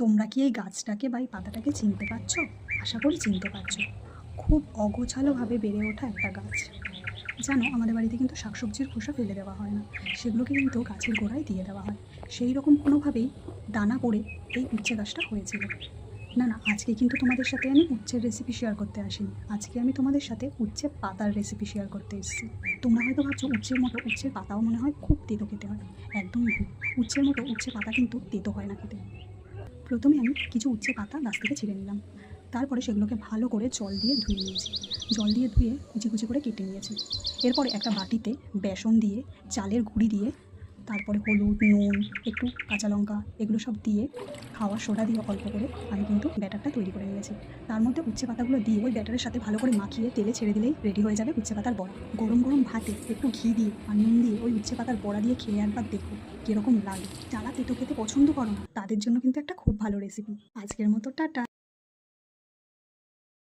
তোমরা কি এই গাছটাকে বা এই পাতাটাকে চিনতে পারছ? আশা করি চিনতে পারছ। খুব অগোছালোভাবে বেড়ে ওঠা একটা গাছ। জানো, আমাদের বাড়িতে কিন্তু শাকসবজির খোসা ফেলে দেওয়া হয় না। সেগুলোকে কিন্তু গাছের গোড়ায় দিয়ে দেওয়া হয়। সেই রকম কোনোভাবেই দানা পড়ে এই উচ্ছে গাছটা হয়েছিল। না না, আজকে কিন্তু তোমাদের সাথে আমি উচ্ছের রেসিপি শেয়ার করতে আসিনি। আজকে আমি তোমাদের সাথে উচ্ছে পাতার রেসিপি শেয়ার করতে এসেছি। তোমরা হয়তো ভাবছ উচ্ছের মতো উচ্ছের পাতাও মনে হয় খুব তেতো খেতে হয়। একদমই উচ্ছের মতো উচ্ছে পাতা কিন্তু তেতো হয় না খেতে। প্রথমে আমি কিছু উচ্ছে পাতা গাছ থেকে ছিঁড়ে নিলাম। তারপরে সেগুলোকে ভালো করে জল দিয়ে ধুয়ে নিয়েছি। জল দিয়ে ধুয়ে কুচি কুচি করে কেটে নিয়েছি। এরপরে একটা বাটিতে বেসন দিয়ে, চালের গুঁড়ি দিয়ে তারপরে হলুদ, নুন, একটু কাঁচা লঙ্কা এগুলো সব দিয়ে খাওয়া সোডা দিয়ে অল্প করে আমি কিন্তু ব্যাটারটা তৈরি করে নিয়েছি। তার মধ্যে উচ্ছে পাতাগুলো দিয়ে ওই ব্যাটারের সাথে ভালো করে মাখিয়ে তেলে ছেড়ে দিলেই রেডি হয়ে যাবে উচ্ছে পাতার বড়া। গরম গরম ভাতে একটু ঘি দিয়ে আর নুন দিয়ে ওই উচ্ছে পাতার বড়া দিয়ে খেয়ে একবার দেখো কীরকম লাগে। যারা তেতো খেতে পছন্দ করো না, তাদের জন্য কিন্তু একটা খুব ভালো রেসিপি আজকের মতো টাটা।